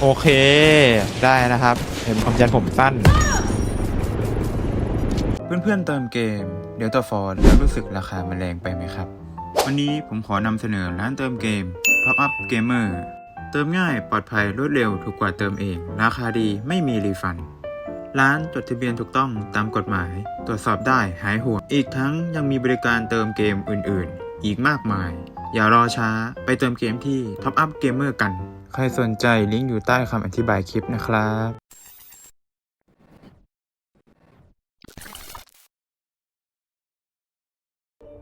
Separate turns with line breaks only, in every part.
โอเค ได้นะครับ เห็นความยันผมสั้น เพื่อนๆเติมเกม เดี๋ยวต่อฟอร์แล้วรู้สึกราคามันแรงไปไหมครับ วันนี้ผมขอนำเสนอร้านเติมเกม Top Up Gamer เติมง่ายปลอดภัยรวดเร็วถูกกว่าเติมเอง ราคาดีไม่มีรีฟัน ร้านจดทะเบียนถูกต้องตามกฎหมาย ตรวจสอบได้หายห่วง อีกทั้งยังมีบริการเติมเกมอื่นๆ อีกมากมาย อย่ารอช้าไปเติมเกมที่ Top Up Gamer กัน ใครสนใจลิงก์อยู่ใต้คำอธิบายคลิปนะครับ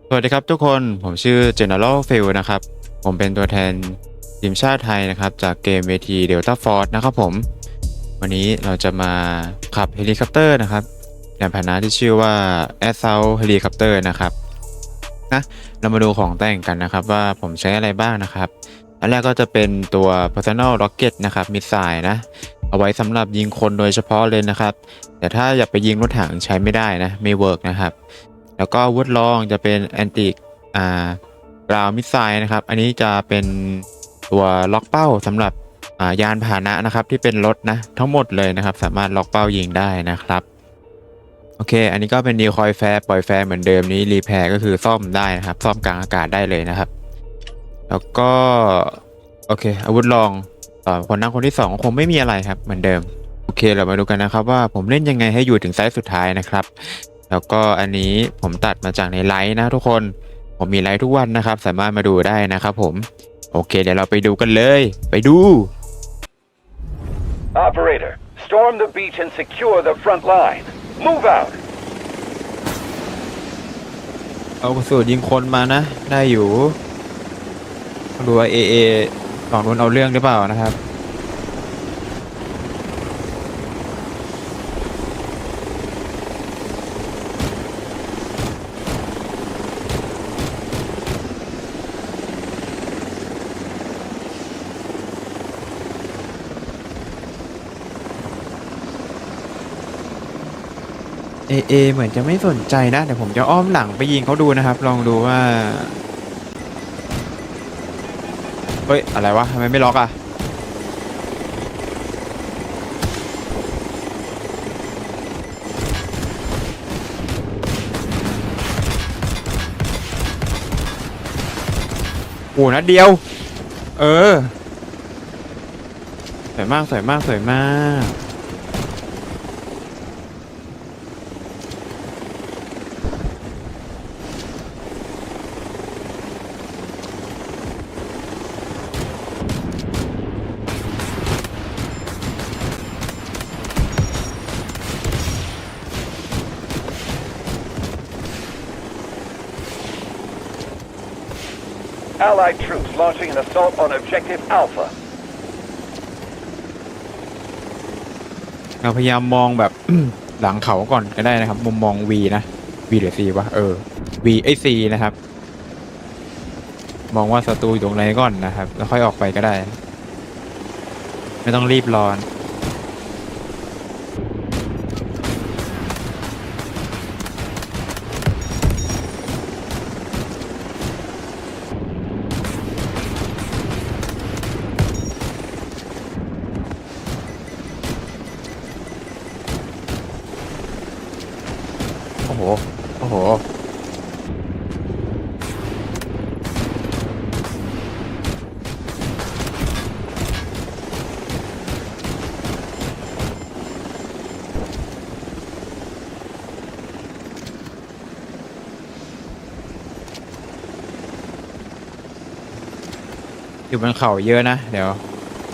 สวัสดีครับทุกคนผมชื่อ General f i l นะครับ ผมเป็นตัวแทนทีมชาติไทยนะครับ จากเกมเวที Delta Force นะครับผม วันนี้เราจะมาขับเฮลิคอปเตอร์นะครับยานพาหนะที่ชื่อว่า a s s a u l t Helicopter นะครับนะเรามาดูของแต่งกันนะครับว่าผมใช้อะไรบ้างนะครับ อันแรกก็จะเป็นตัว personal rocket นะครับมิสไซล์นะเอาไว้สำหรับยิงคนโดยเฉพาะเลยนะครับ แต่ถ้าอยากไปยิงรถถังใช้ไม่ได้นะ ไม่เวิร์กนะครับ แล้วก็วุธรองจะเป็นแอนติอ่ากราวมิสไซล์นะครับ อันนี้จะเป็นตัวล็อกเป้าสำหรับอ่ายานพาหนะนะครับที่เป็นรถนะทั้งหมดเลยนะครับ สามารถล็อกเป้ายิงได้นะครับโอเค อันนี้ก็เป็นดีคอยแฟร์ปล่อยแฟร์เหมือนเดิมนี้รีแพร์ก็คือซ่อมได้นะครับ ซ่อมกลางอากาศได้เลยนะครับ แล้วก็ โอเค อาวุธรองต่อคนนั่งคนที่สองคงไม่มีอะไรครับ เหมือนเดิม โอเคเรามาดูกันนะครับ ว่าผมเล่นยังไงให้อยู่ถึงไซส์สุดท้ายนะครับ แล้วก็อันนี้ผมตัดมาจากในไลฟ์นะทุกคน ผมมีไลฟ์ทุกวันนะครับ สามารถมาดูได้นะครับผม โอเค เดี๋ยวเราไปดูกันเลย ไปดู
Operator, storm the beach and secure the front line. Move out.
เอากระสุนยิงคนมานะ ได้อยู่ ต้องดูว่าเอเอฝั่งนู้นเอาเรื่องหรือเปล่านะครับ เอเอเหมือนจะไม่สนใจนะ เดี๋ยวผมจะอ้อมหลังไปยิงเขาดูนะครับ ลองดูว่า เฮ้ย อะไรวะทำไมไม่ล็อกอะ โอ้นัดเดียว เออ สวยมาก สวยมาก สวยมาก
Allied troops launching an assault on objective Alpha.
เราพยายามมองแบบ หลังเขาก่อนก็ได้นะครับ มุมมอง V นะ V หรือ C วะเออ V ไอ้ C นะครับ มองว่าศัตรูอยู่ตรงไหนก่อนนะครับ แล้วค่อยออกไปก็ได้ ไม่ต้องรีบร้อน ห โอ้โห อยู่บนเขาเยอะนะ เดี๋ยว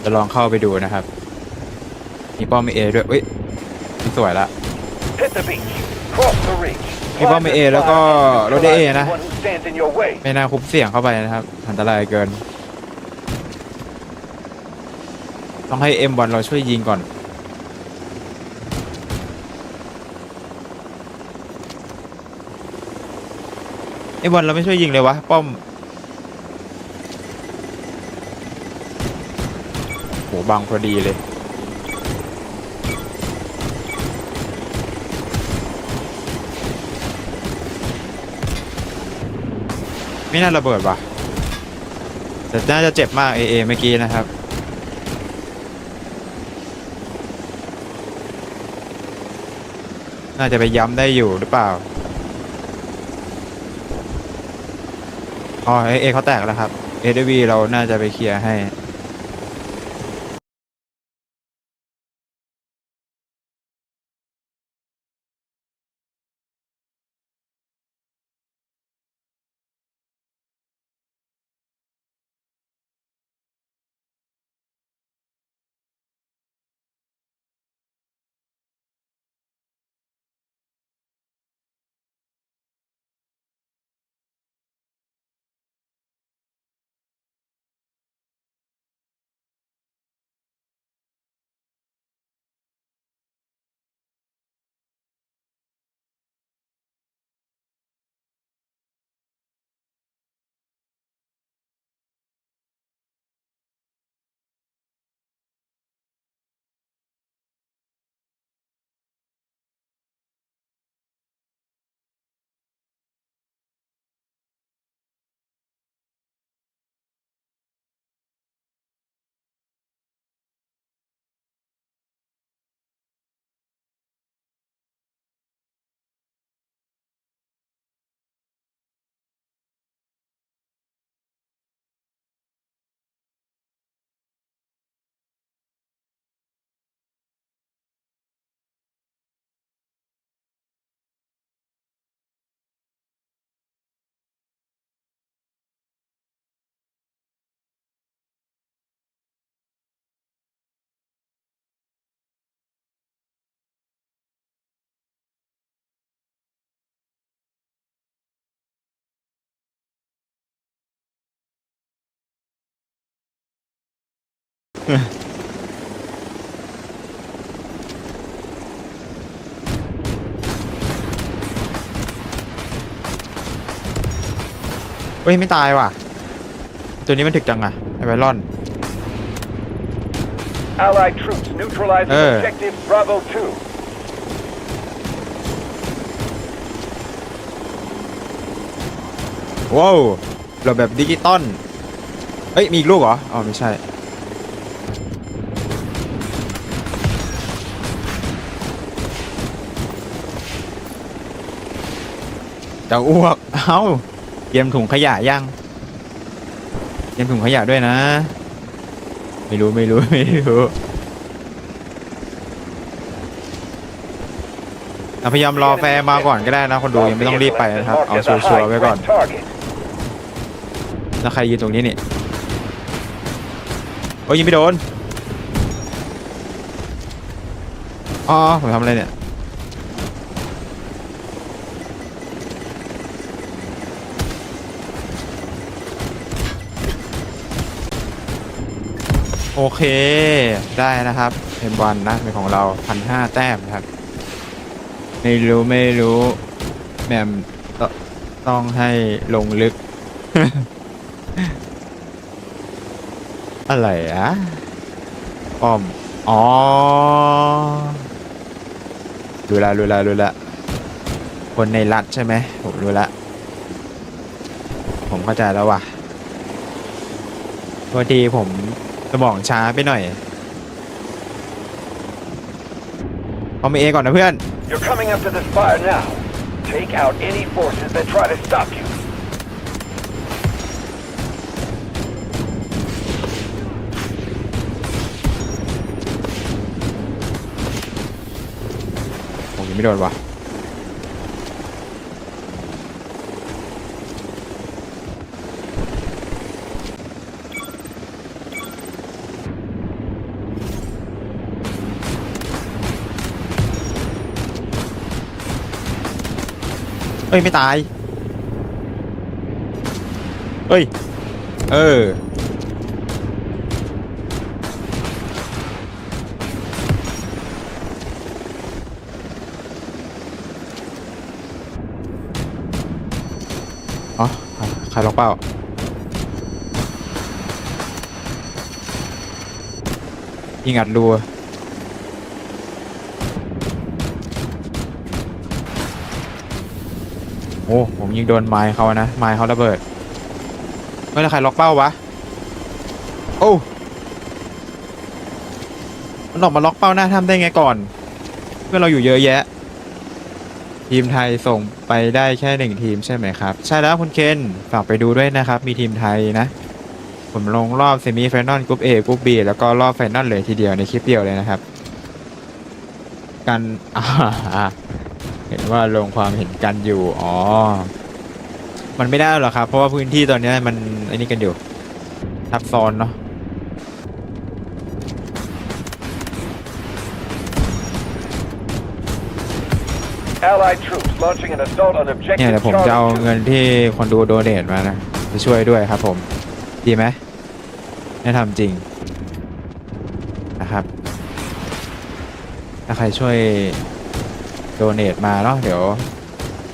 จะลองเข้าไปดูนะครับ มีป้อมเอด้วยเอ้ยสวยละ
Hit the beach.
มีป้อมเอแล้วก็รถเอนะ ไม่น่าคุบเสี่ยงเข้าไปนะครับ อันตรายเกิน ต้องให้เอ็มบอลเราช่วยยิงก่อนเอ็มบอลเราไม่ช่วยยิงเลยวะ ป้อมโหบังพอดีเลย ไม่น่าระเบิดว่ะแต่น่าจะเจ็บมากเอเอเมื่อกี้นะครับน่าจะไปย้ำได้อยู่หรือเปล่า อ๋อเอเอเขาแตกแล้วครับ เอเดวีเราน่าจะไปเคลียร์ให้ เฮ้ย ไม่ตายว่ะ ตัวนี้มันถึกจังอะไอไวรอน
Allied troops neutralizing
Eh.
objective Bravo 2.
ว้าวเราแบบดิจิตอลเอ้ย มีอีกลูกเหรอ อ๋อ ไม่ใช่ จะอ้วก เอ้าเตรียมถุงขยะยังเตรียมถุงขยะด้วยนะ ไม่รู้ไม่รู้ไม่รู้พยายามรอแฟร์มาก่อนก็ได้นะคนดูยังไม่ต้องรีบไปนะครับ เอาชัวร์ๆไว้ก่อน แล้วใครยืนตรงนี้นี่โอ้ยยิงไม่โดน อ๋อผมทำอะไรเนี่ย โอเค ได้นะครับเอ็มวันนะเป็นของเราพันห้าแต้มนะครับ ไม่รู้ไม่รู้แหมมตต้องให้ลงลึก อะไรอะอ้อม อ๋อรู้ละรู้ละรู้ละคนในรัฐใช่ไหมผมรู้ละ ผมเข้าใจแล้วว่ะพอดีผม สมองช้าไปหน่อยเอามาเอก่อนนะเพื่อน
You're coming up to the spire now. Take out any forces that try to stop you.
ผมยังไม่โดนว่ะ เอ้ยไม่ตาย เอ้ย เออ อ๋อใครล็อกเป้ายิงอัดรัว โอ้ผมยิงโดนไม้เขานะไม้เขาระเบิดไม่แล้วใครล็อกเป้าวะโอ้มันออกมาล็อกเป้าหน้าถ้ำได้ไงก่อน เพื่อเราอยู่เยอะแยะ ทีมไทยส่งไปได้แค่หนึ่งทีมใช่ไหมครับ ใช่แล้วคุณเคนฝากไปดูด้วยนะครับ มีทีมไทยนะ ผมลงรอบเซมิไฟนอลกรุ๊ป A กรุ๊ป B แล้วก็รอบไฟนอลเลยทีเดียวในคลิปเดียวเลยนะครับ กันอ่า เห็นว่าลงความเห็นกันอยู่ อ๋อ มันไม่ได้หรอกครับ เพราะว่าพื้นที่ตอนเนี้ยมันไอ้นี่กันอยู่ทับซ้อนเนาะ
Allied troops launching an assault on
เนี่ย
objective
เดี๋ยวผมจะเอา
Charlie 2.
เงินที่คนดูโดเนทมานะไปช่วยด้วยครับผม ดีไหมให้ทำจริงนะครับ ถ้าใครช่วย โดเนทมาเนาะเดี๋ยว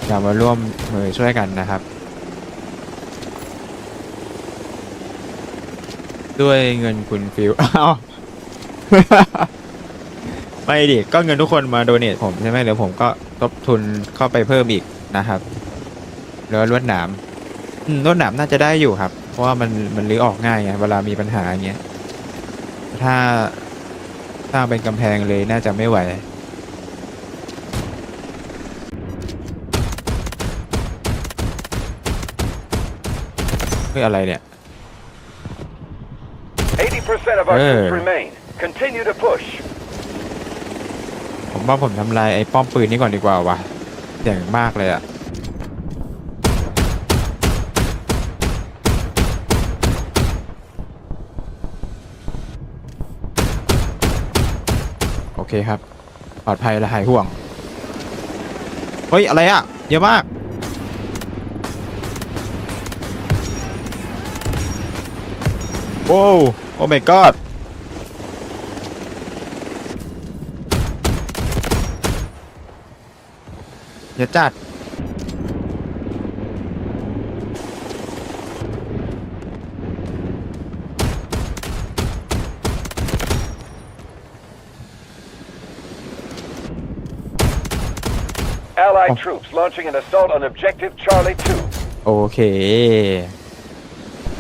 จะมาร่วมมือช่วยกันนะครับ ด้วยเงินคุณฟิวอ้าวไม่ดิก็เงินทุกคนมาโดเนทผมใช่ไหมเดี๋ยวผมก็ทบทุนเข้าไปเพิ่มอีกนะครับแล้วลวดหนามอืมลวดหนามน่าจะได้อยู่ครับ เพราะว่ามันมันรื้อออกง่ายไงเวลามีปัญหาอย่างเงี้ยถ้าสร้างเป็นกำแพงเลยน่าจะไม่ไหว ฮ้ยอะไรเนี่ย
80% of our
Hey.
troops remain. Continue to push.
ผมว่าผมทำลายไอ้ป้อมปืนนี้ก่อนดีกว่าวะเสี่ยงมากเลยอะโอเคครับ ปลอดภัยและหายห่วง เฮ้ย อะไรอะเยอะมาก โอ้โอ้ my god เดี๋ยวจัด
Allied
Oh.
troops launching an assault on objective Charlie 2.
โอเค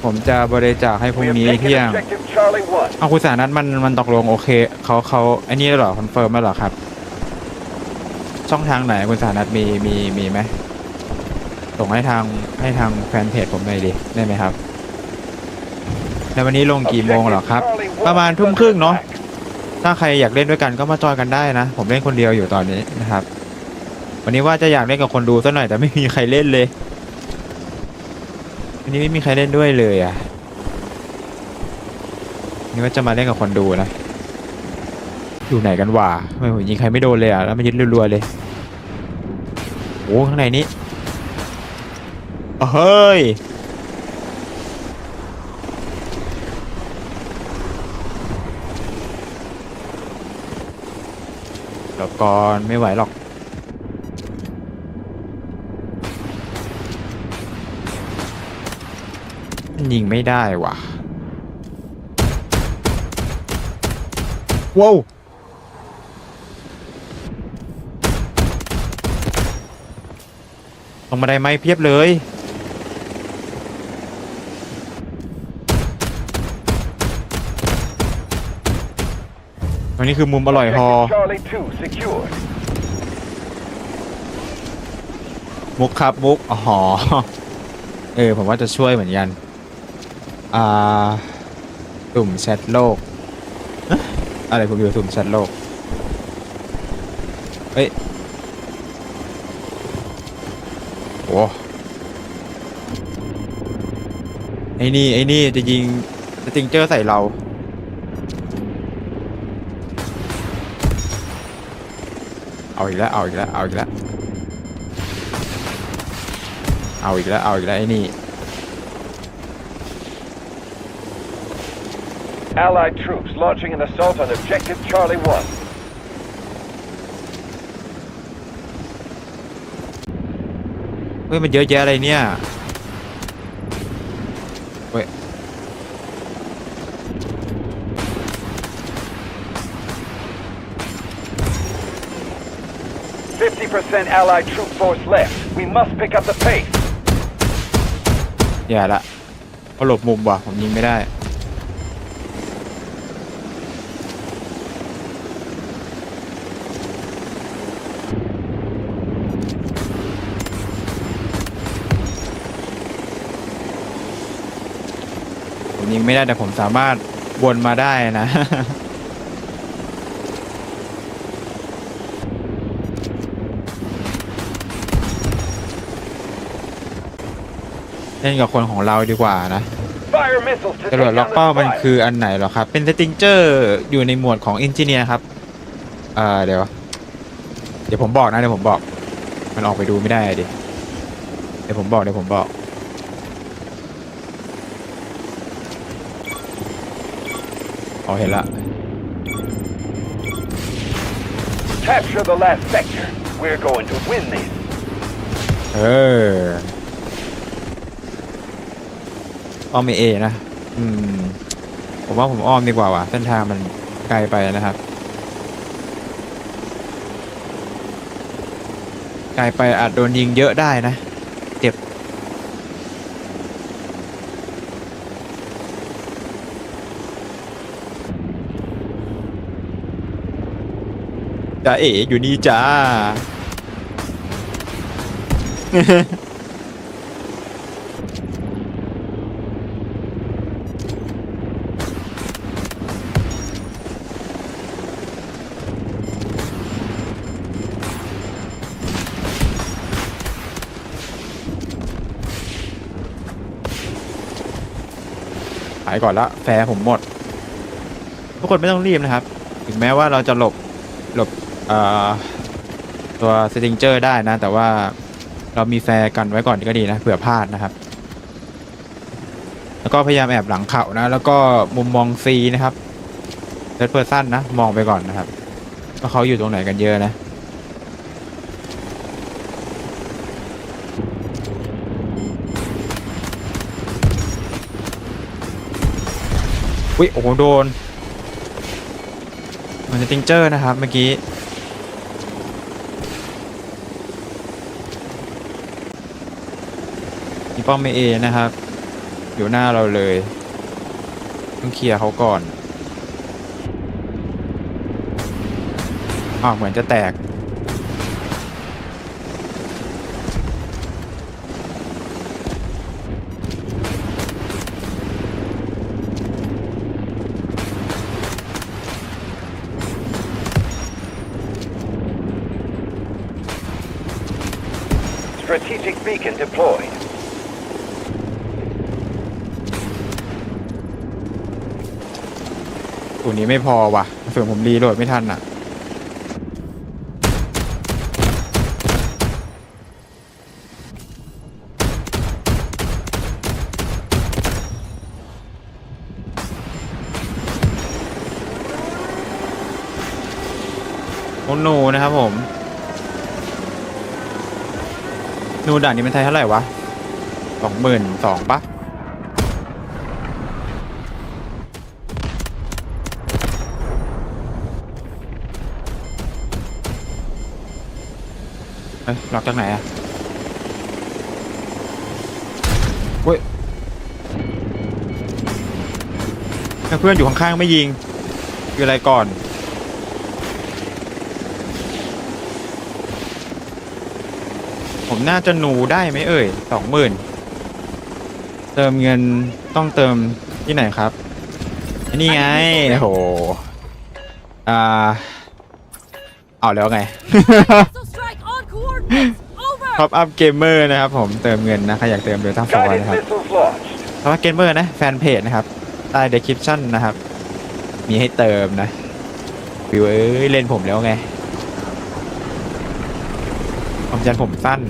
ผมจะบริจาคให้พรุ่ง
We have
นี้
taken
เที่ยง
objective Charlie 1.
เอาคุณสานัทมันมันตกลงโอเคเขาเขาไอ้นี่แล้วเหรอคอนเฟิร์มแล้วเหรอครับ ช่องทางไหนคุณสานัทมีมีมีไหมส่งให้ทางให้ทางแฟนเพจผมหน่อยดิได้ไหมครับ แล้ววันนี้ลงกี่โมงเหรอครับ
Objective Charlie 1
ประมาณ
is
ทุ่ม
under
ครึ่งเนาะ
attack.
ถ้าใครอยากเล่นด้วยกันก็มาจอยกันได้นะ ผมเล่นคนเดียวอยู่ตอนนี้นะครับ วันนี้ว่าจะอยากเล่นกับคนดูสักหน่อยแต่ไม่มีใครเล่นเลยวั นี้ไม่มีใครเล่นด้วยเลยอะนี่ว่าจะมาเล่นกับคนดูนะ อยู่ไหนกันวะทำไมผมยิงใครไม่โดนเลยอะแล้วมันยึดรัวๆเลยโอ้ข้างในนี้เฮ้ยเดี๋ยวก่อนไม่ไหวหรอก ยิงไม่ได้ว่ะว้าวลงมาได้ไหมเพียบเลยอันนี้คือมุมอร่อยฮอ
Objective Charlie 2 secured.
มุกครับมุกอ๋อเออ ผมว่าจะช่วยเหมือนกัน อ่าตุ่มแชทโลกอะอะไรผมอยู่ตุ่มแชทโลก เฮ้ยโอ้ไอ้นี่ไอ้นี่จะยิงสติงเจอร์ใส่เรา เอาอีกแล้วเอาอีกแล้วเอาอีกแล้วเอาอีกแล้วเอาอีกแล้วไอ้นี่
Allied troops launching an assault on objective Charlie 1.
เฮ้ย มันเยอะแยะอะไรเนี่ย เฮ้ย
50% Allied troop force left. We must pick up the pace.
แย่ละเขาหลบมุมว่ะ ผมยิงไม่ได้ ยิงไม่ได้แต่ผมสามารถวนมาได้นะ เล่นกับคนของเราดีกว่านะ
Fire missiles to
จรวด
take
ล็อก
down
เป้า
the
มัน
spire.
คืออันไหนเหรอครับ เป็นสติงเจอร์อยู่ในหมวดของอินจิเนียร์ครับเอ่อเดี๋ยว เดี๋ยวผมบอกนะ เดี๋ยวผมบอก มันออกไปดูไม่ได้อะดิ เดี๋ยวผมบอก เดี๋ยวผมบอก เห็นละ
Capture the last sector. We're going to win this.
เอออ้อมไม่เอนะ อืม ผมว่าผมอ้อมดีกว่าว่ะ เส้นทางมันไกลไปนะครับ ไกลไปอาจโดนยิงเยอะได้นะ จ้าเอ๋อยู่นี่จ้าหายก่อนละแฟร์ผมหมด ทุกคนไม่ต้องรีบนะครับ ถึงแม้ว่าเราจะหลบหลบ ตัวสติงเจอร์ได้นะ แต่ว่าเรามีแฟร์กันไว้ก่อนก็ดีนะเผื่อพลาดนะครับ แล้วก็พยายามแอบหลังเขานะ แล้วก็มุมมองซีนะครับเ i ดเพอร์ซันนะ มองไปก่อนนะครับว่าเขาอยู่ตรงไหนกันเยอะนะอุ้ยโอ้โหโดนมันจะติงเจอร์นะครับ เมื่อกี้ ป้อมเอนะครับ อยู่หน้าเราเลย ต้องเคลียร์เขาก่อนอ้าวเหมือนจะแตก
Strategic beacon deployed.
ตัวนี้ไม่พอว่ะส่วนผมรีโหลดไม่ทันอะ โอ้โนนะครับผมนูด่านนี้มันไทยเท่าไหร่วะสองหมื่นสองปะ เอ้ยล็อกจากไหนอะเว้ยถ้าเพื่อนอยู่ข้างๆไม่ยิง คืออะไรก่อน ผมน่าจะหนูได้ไหมเอ่ยสองหมื่นเติมเงินต้องเติมที่ไหนครับอันนี่ไงโอ้โห อ่า เอาแล้วไง Top Up Gamer นะครับผมเติมเงินนะใครอยากเติมเดี๋ยทั้งฟอร์นะครับ Top Up Gamer นะแฟนเพจนะครับใต้ Description นะครับ มีให้เติมนะวิวเอ้ยเล่นผมแล้วไงผมจันผมสั้น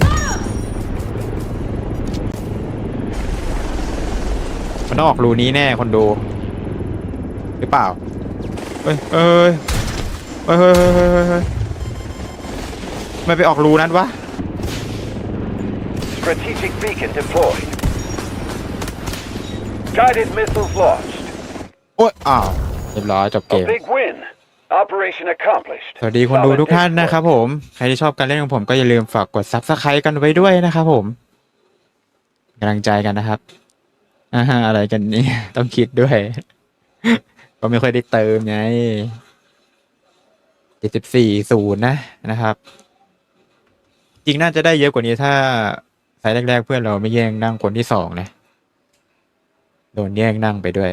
มันต้องออกรูนี้แน่คนดู หรือเปล่าเฮ้ยเฮ้ยเฮ้ยเฮ้ย ไม่ไปออกรูนั้นวะ
Strategic beacon deployed. Guided missiles launched.
โอ้ยอ้าวเรียบร้อยจบเก
A
ม
big win. Operation accomplished.
สวัสดีคนดู
Solid
ทุกท่าน
exploit.
นะครับผม ใครที่ชอบการเล่นของผมก็อย่าลืมฝากกด subscribe กันไว้ด้วยนะครับผมกำลังใจกันนะครับอ่าฮะอะไรกันเนี่ยต้องคิดด้วย ก็ไม่ค่อยได้เติมไงเจ็ดสิบสี่ศูนย์นะนะครับ จริงน่าจะได้เยอะกว่านี้ถ้าสายแรก ๆ เพื่อนเราไม่แย่งนั่งคนที่สองนะ โดนแย่งนั่งไปด้วย